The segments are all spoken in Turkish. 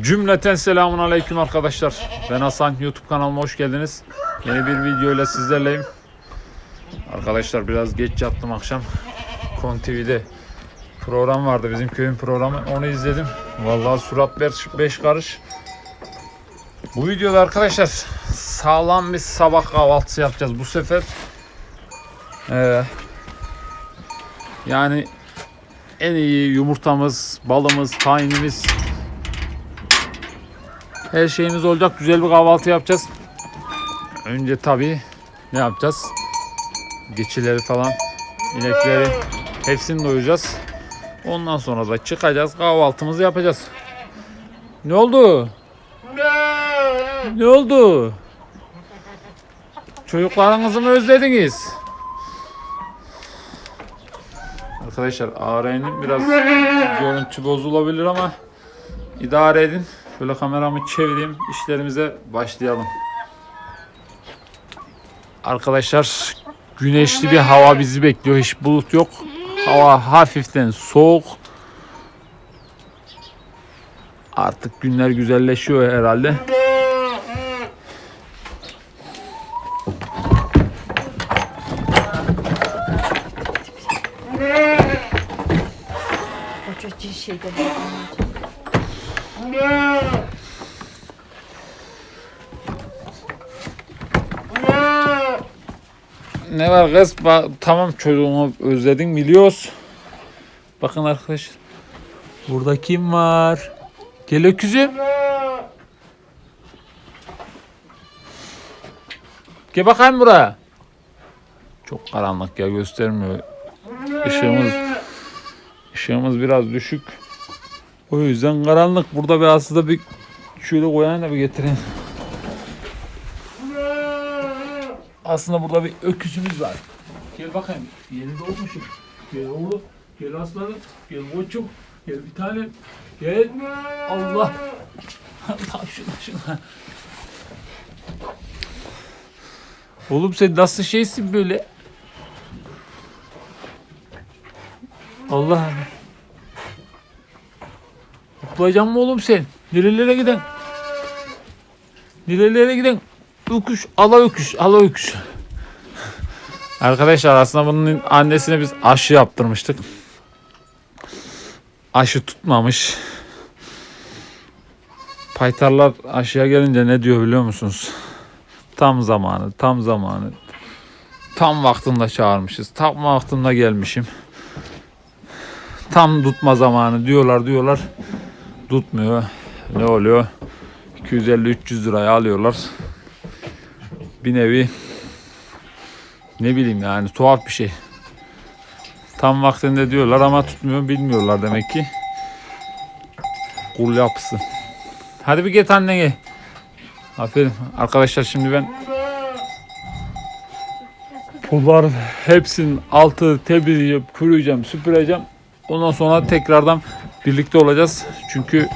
Cümleten selamun aleyküm arkadaşlar. Ben Hasan. YouTube kanalıma hoş geldiniz. Yeni bir video ile sizlerleyim. Arkadaşlar biraz geç yattım akşam. Kon TV'de program vardı bizim köyün programı. Onu izledim. Vallahi surat 5 karış. Bu videoda arkadaşlar sağlam bir sabah kahvaltısı yapacağız bu sefer. Ee, yani en iyi yumurtamız, balımız, tahinimiz, her şeyimiz olacak. Güzel bir kahvaltı yapacağız. Önce tabii ne yapacağız? Geçileri falan, inekleri hepsini doyuracağız. Ondan sonra da çıkacağız. Kahvaltımızı yapacağız. Ne oldu? Ne oldu? Çocuklarınızı mı özlediniz? Arkadaşlar AR'nin biraz görüntü bozulabilir ama idare edin. Şöyle kameramı çevireyim. işlerimize başlayalım. Arkadaşlar güneşli bir hava bizi bekliyor. Hiç bulut yok. Hava hafiften soğuk. Artık günler güzelleşiyor herhalde. Koca şeyde Ne var kız? Ba- tamam çocuğumu özledin biliyoruz. Bakın arkadaşlar. Burada kim var? Gel öküzüm. Gel bakayım buraya. Çok karanlık ya göstermiyor. Işığımız ışığımız biraz düşük. O yüzden karanlık. Burada bir aslında bir şöyle koyayım da bir getireyim. Aslında burada bir öküzümüz var. Gel bakayım. Yeni doğmuşum. Gel oğlum. Gel aslanım. Gel koçum. Gel bir tanem. Gel. Allah. Allah şuna şuna. Oğlum sen nasıl şeysin böyle? Allah. Hoplayacaksın mı oğlum sen? Nerelere giden? Nerelere giden? Öküş, ala öküş, ala öküş. Arkadaşlar aslında bunun annesine biz aşı yaptırmıştık. Aşı tutmamış. Paytarlar aşıya gelince ne diyor biliyor musunuz? Tam zamanı, tam zamanı. Tam vaktinde çağırmışız. Tam vaktinde gelmişim. Tam tutma zamanı diyorlar diyorlar. Tutmuyor. Ne oluyor? 250-300 liraya alıyorlar bir nevi ne bileyim yani tuhaf bir şey. Tam vaktinde diyorlar ama tutmuyor bilmiyorlar demek ki. Kul yapısı. Hadi bir get annene. Aferin. Arkadaşlar şimdi ben pullar hepsinin altı temizleyeceğim, kuruyacağım, süpüreceğim. Ondan sonra tekrardan birlikte olacağız. Çünkü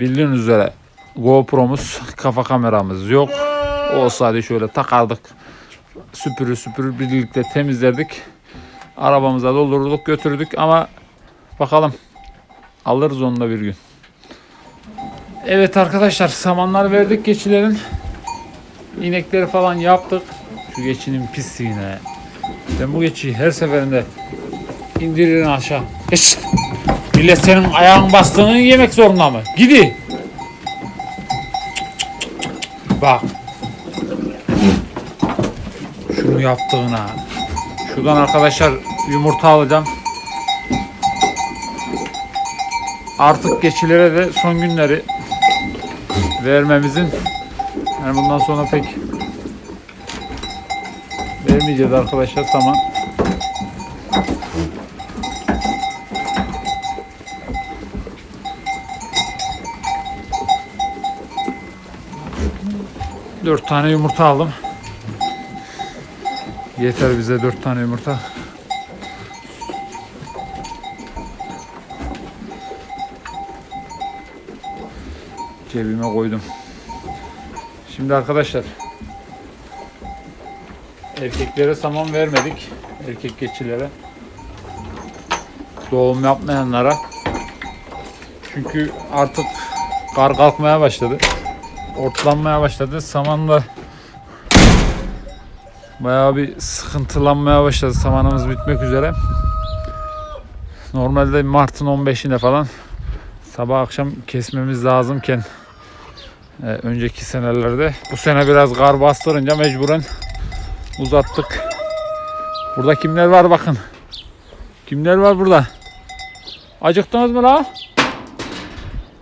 bildiğiniz üzere GoPro'muz, kafa kameramız yok. Olsaydı şöyle takardık. Süpürü süpürü birlikte temizlerdik. Arabamıza doldurduk götürdük ama bakalım alırız onu da bir gün. Evet arkadaşlar samanlar verdik geçilerin. İnekleri falan yaptık. Şu geçinin pisliğine. Ben bu geçiyi her seferinde indiririm aşağı. Geç. Millet senin ayağın bastığını yemek zorunda mı? Gidi. Bak. Şunu yaptığına. Şuradan arkadaşlar yumurta alacağım. Artık geçilere de son günleri vermemizin yani bundan sonra pek vermeyeceğiz arkadaşlar tamam. Dört tane yumurta aldım. Yeter bize dört tane yumurta. Cebime koydum. Şimdi arkadaşlar erkeklere saman vermedik. Erkek keçilere. Doğum yapmayanlara Çünkü artık kar kalkmaya başladı. Ortlanmaya başladı. Samanla bayağı bir sıkıntılanmaya başladı. Samanımız bitmek üzere. Normalde Mart'ın 15'inde falan sabah akşam kesmemiz lazımken e, önceki senelerde bu sene biraz kar bastırınca mecburen uzattık. Burada kimler var bakın. Kimler var burada? Acıktınız mı la?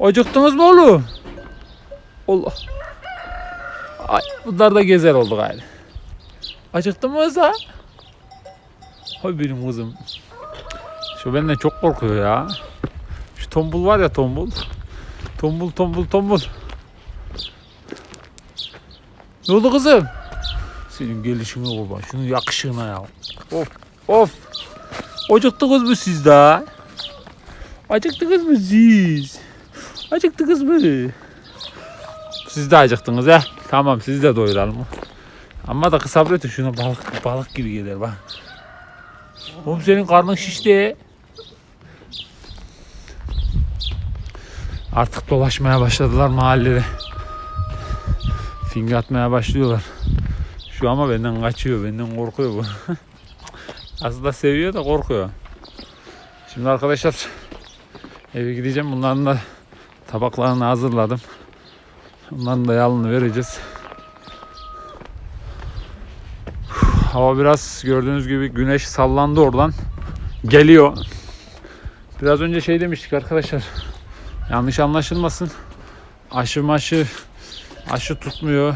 Acıktınız mı oğlum? Allah. Ay, bunlar da gezer oldu galiba. Acıktın mı Rıza? Hay benim kızım. Şu benden çok korkuyor ya. Şu tombul var ya tombul. Tombul tombul tombul. Ne oldu kızım? Senin gelişine kurban. Şunun yakışığına ya. Of of. Acıktınız mı siz daha? Acıktınız mı siz? Acıktınız mı? Siz de acıktınız ya. Tamam sizi de doyuralım. Ama da sabretin şuna balık balık gibi gelir bak. Oğlum senin karnın şişti. Artık dolaşmaya başladılar mahallede. Finger atmaya başlıyorlar. Şu ama benden kaçıyor, benden korkuyor bu. Aslında seviyor da korkuyor. Şimdi arkadaşlar eve gideceğim. Bunların da tabaklarını hazırladım. Onların da yalını vereceğiz. Hava biraz gördüğünüz gibi güneş sallandı oradan. Geliyor. Biraz önce şey demiştik arkadaşlar. Yanlış anlaşılmasın. Aşı maşı aşı tutmuyor.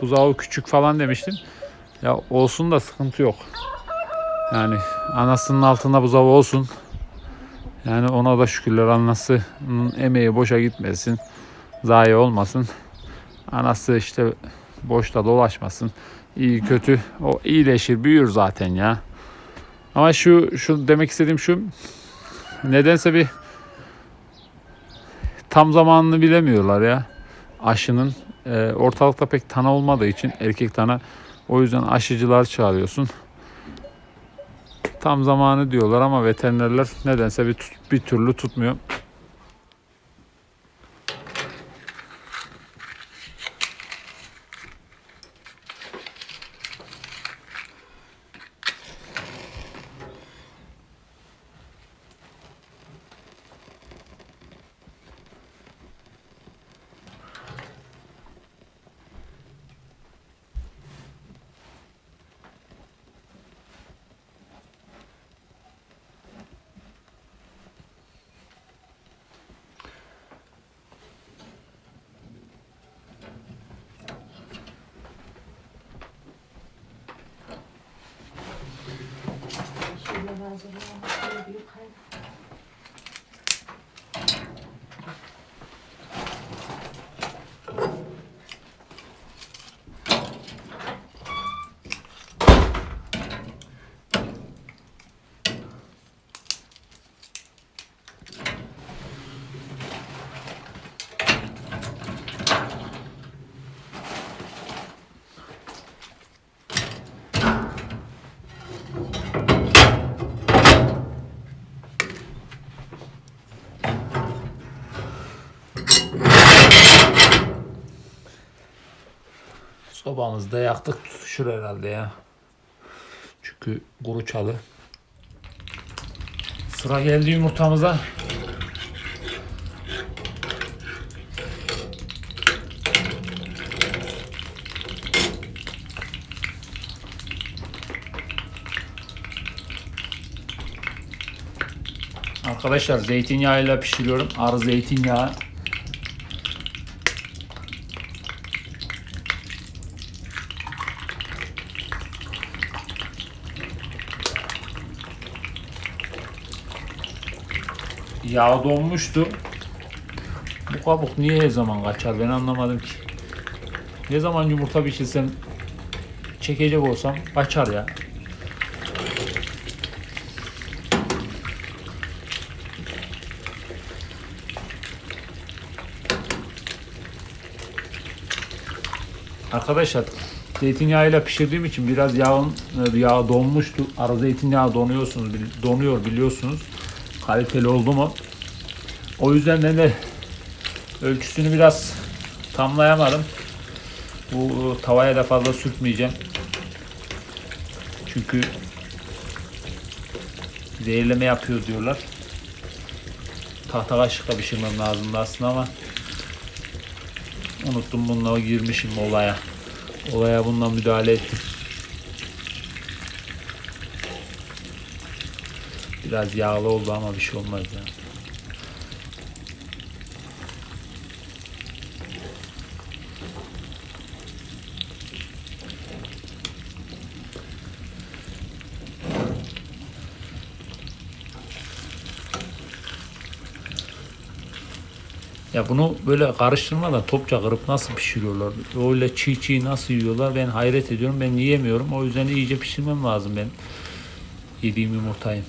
Buzağı küçük falan demiştim. Ya olsun da sıkıntı yok. Yani anasının altında buzağı olsun. Yani ona da şükürler anasının emeği boşa gitmesin. Zayi olmasın. Anası işte boşta dolaşmasın. İyi kötü o iyileşir büyür zaten ya. Ama şu şu demek istediğim şu nedense bir tam zamanını bilemiyorlar ya aşının. Ee, ortalıkta pek tana olmadığı için erkek tana o yüzden aşıcılar çağırıyorsun. Tam zamanı diyorlar ama veterinerler nedense bir, bir türlü tutmuyor. 我今天就离不拍了 da yaktık tutuşur herhalde ya. Çünkü kuru çalı. Sıra geldi yumurtamıza. Arkadaşlar zeytinyağıyla pişiriyorum. Arı zeytinyağı. Yağ donmuştu. Bu kabuk niye her zaman kaçar ben anlamadım ki. Ne zaman yumurta pişirsem çekecek olsam kaçar ya. Arkadaşlar zeytinyağıyla pişirdiğim için biraz yağın e, yağ donmuştu. Ara zeytinyağı donuyorsunuz, donuyor biliyorsunuz. Kaliteli oldu mu O yüzden de, de ölçüsünü biraz tamlayamadım. Bu tavaya da fazla sürtmeyeceğim. Çünkü zehirleme yapıyor diyorlar. Tahta kaşıkla pişirmem lazımdı aslında ama unuttum bununla girmişim olaya. Olaya bununla müdahale ettim. Biraz yağlı oldu ama bir şey olmaz ya. Ya bunu böyle karıştırmadan topça kırıp nasıl pişiriyorlar? Öyle çiğ çiğ nasıl yiyorlar? Ben hayret ediyorum. Ben yiyemiyorum. O yüzden iyice pişirmem lazım ben. Yediğim yumurtayı.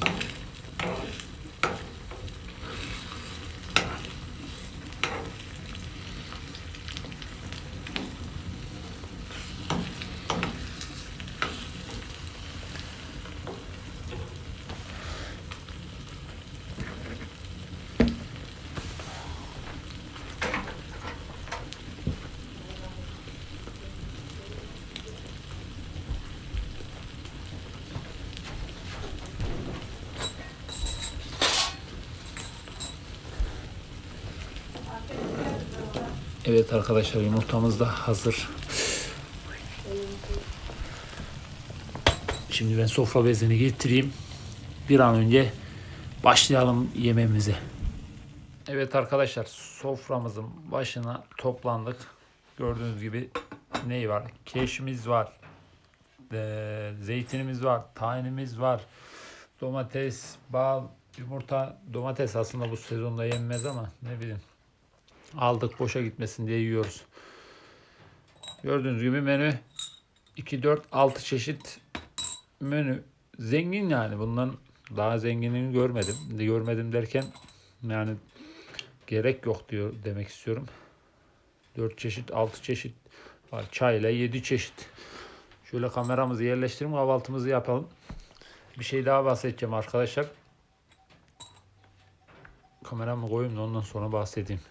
Evet arkadaşlar yumurtamız da hazır. Şimdi ben sofra bezini getireyim. Bir an önce başlayalım yememize. Evet arkadaşlar soframızın başına toplandık. Gördüğünüz gibi ney var? Keşimiz var. Eee, zeytinimiz var. Tahinimiz var. Domates, bal, yumurta. Domates aslında bu sezonda yenmez ama ne bileyim aldık boşa gitmesin diye yiyoruz. Gördüğünüz gibi menü 2 4 6 çeşit menü. Zengin yani bundan daha zenginini görmedim. Görmedim derken yani gerek yok diyor demek istiyorum. 4 çeşit 6 çeşit var. Çayla 7 çeşit. Şöyle kameramızı yerleştirelim kahvaltımızı yapalım. Bir şey daha bahsedeceğim arkadaşlar. Kameramı koyayım da ondan sonra bahsedeyim.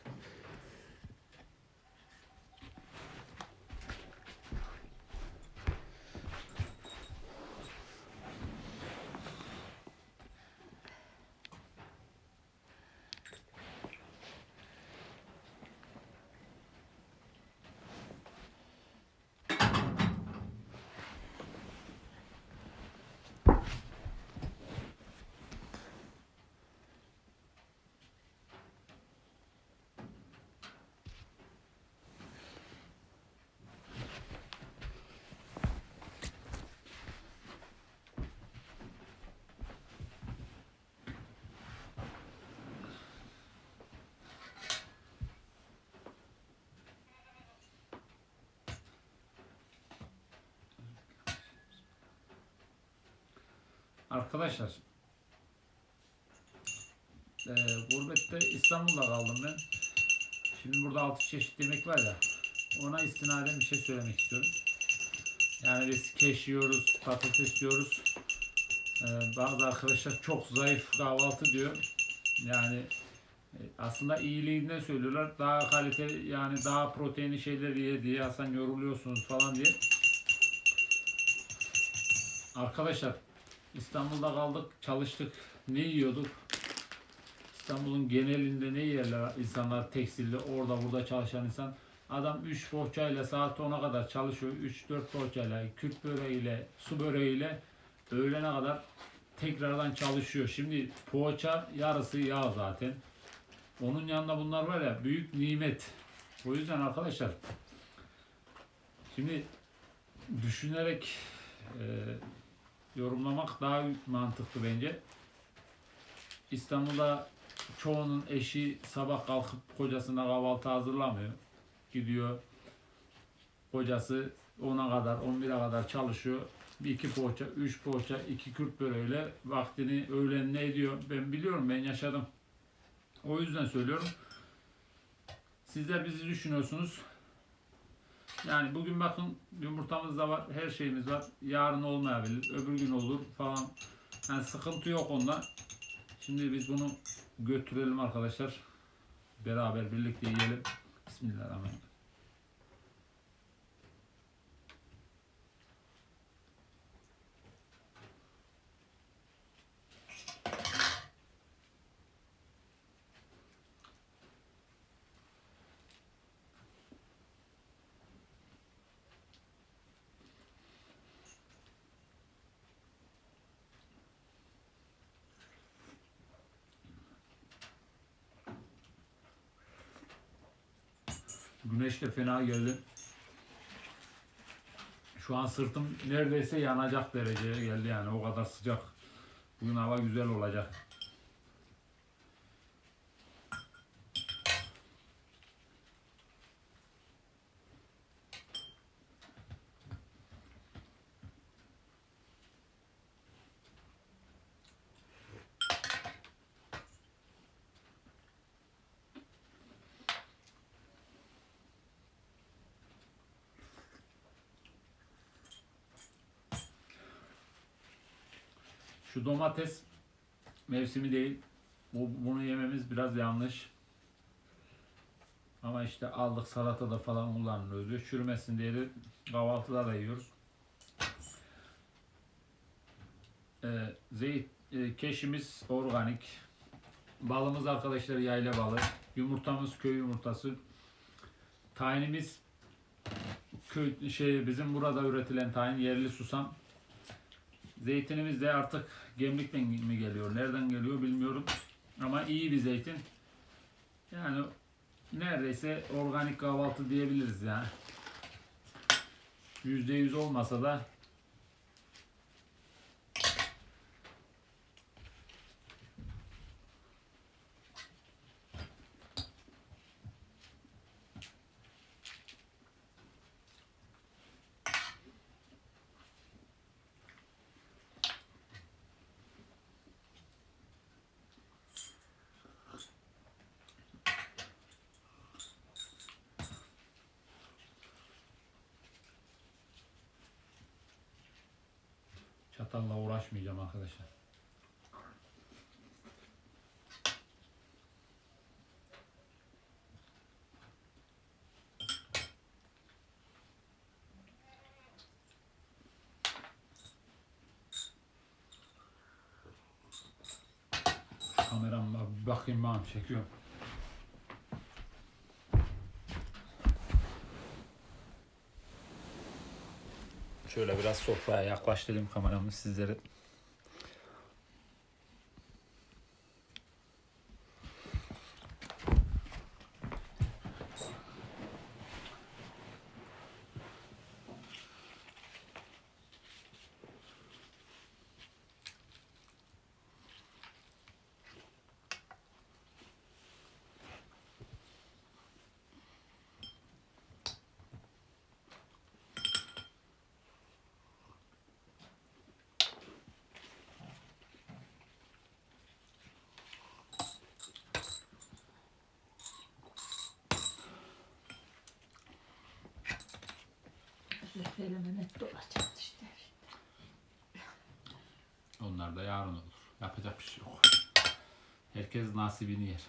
Arkadaşlar eee gurbette İstanbul'da kaldım ben. Şimdi burada altı çeşit yemek var ya ona istinaden bir şey söylemek istiyorum. Yani biz keş yiyoruz, patates yiyoruz. Eee, bazı arkadaşlar çok zayıf kahvaltı diyor. Yani e, aslında iyiliğinden söylüyorlar. Daha kaliteli yani daha proteinli şeyler ye diye aslında yoruluyorsunuz falan diye. Arkadaşlar İstanbul'da kaldık, çalıştık. Ne yiyorduk? İstanbul'un genelinde ne yerler insanlar tekstilde orada burada çalışan insan. Adam 3 poğaçayla saat 10'a kadar çalışıyor. 3-4 poğaçayla, kürt böreğiyle, su böreğiyle öğlene kadar tekrardan çalışıyor. Şimdi poğaça yarısı yağ zaten. Onun yanında bunlar var ya büyük nimet. O yüzden arkadaşlar şimdi düşünerek e, yorumlamak daha mantıklı bence. İstanbul'da çoğunun eşi sabah kalkıp kocasına kahvaltı hazırlamıyor. Gidiyor kocası 10'a kadar 11'e kadar çalışıyor. Bir iki poğaça, üç poğaça, iki kürt böreğiyle vaktini öğlenine ediyor. Ben biliyorum, ben yaşadım. O yüzden söylüyorum. Sizler bizi düşünüyorsunuz. Yani bugün bakın yumurtamız da var, her şeyimiz var. Yarın olmayabilir, öbür gün olur falan. Yani sıkıntı yok onda. Şimdi biz bunu götürelim arkadaşlar. beraber birlikte yiyelim. Bismillahirrahmanirrahim. Güneş de fena geldi. Şu an sırtım neredeyse yanacak dereceye geldi yani o kadar sıcak. Bugün hava güzel olacak. Şu domates mevsimi değil. Bu, bunu yememiz biraz yanlış. Ama işte aldık salatada falan kullanılıyor. Çürümesin diye de kahvaltıda da yiyoruz. Ee, zeyt, e, keşimiz organik. Balımız arkadaşlar yayla balı. Yumurtamız köy yumurtası. Tayinimiz köy şey bizim burada üretilen tayin yerli susam. Zeytinimiz de artık gemlikten mi geliyor, nereden geliyor bilmiyorum. Ama iyi bir zeytin. Yani neredeyse organik kahvaltı diyebiliriz yani. Yüzde yüz olmasa da çatalla uğraşmayacağım arkadaşlar. Kameram bakayım ben çekiyorum. Şöyle biraz sofraya yaklaştırayım kameramı sizlere. Elime net dolacak işte. Onlar da yarın olur. Yapacak bir şey yok. Herkes nasibini yer.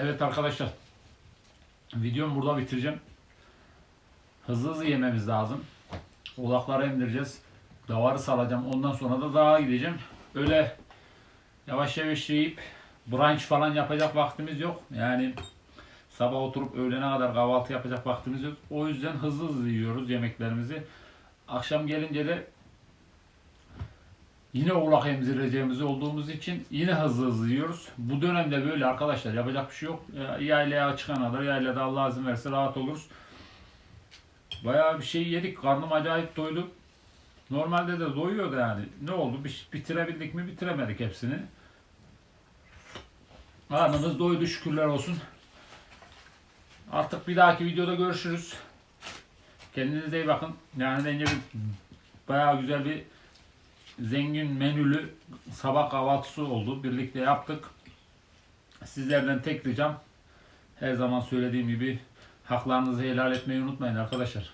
Evet arkadaşlar. Videomu burada bitireceğim. Hızlı hızlı yememiz lazım. Odakları indireceğiz. Davarı salacağım. Ondan sonra da dağa gideceğim. Öyle yavaş yavaş yiyip brunch falan yapacak vaktimiz yok. Yani Sabah oturup öğlene kadar kahvaltı yapacak vaktimiz yok. O yüzden hızlı hızlı yiyoruz yemeklerimizi. Akşam gelince de yine oğlak emzireceğimiz olduğumuz için yine hızlı hızlı yiyoruz. Bu dönemde böyle arkadaşlar yapacak bir şey yok. Ya- Yaylaya çıkana kadar yaylada Allah izin verirse rahat oluruz. Bayağı bir şey yedik. Karnım acayip doydu. Normalde de doyuyordu yani. Ne oldu? Bir- Bitirebildik mi? Bitiremedik hepsini. Karnımız doydu şükürler olsun. Artık bir dahaki videoda görüşürüz. Kendinize iyi bakın. Yani bence bayağı güzel bir zengin menülü sabah kahvaltısı oldu. Birlikte yaptık. Sizlerden tek ricam her zaman söylediğim gibi haklarınızı helal etmeyi unutmayın arkadaşlar.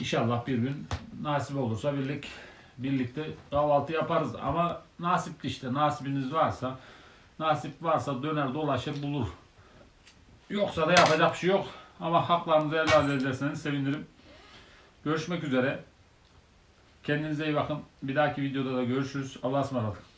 İnşallah bir gün nasip olursa birlik birlikte kahvaltı yaparız ama nasip işte nasibiniz varsa nasip varsa döner dolaşır bulur. Yoksa da yapacak bir şey yok. Ama haklarınızı helal ederseniz sevinirim. Görüşmek üzere. Kendinize iyi bakın. Bir dahaki videoda da görüşürüz. Allah'a ısmarladık.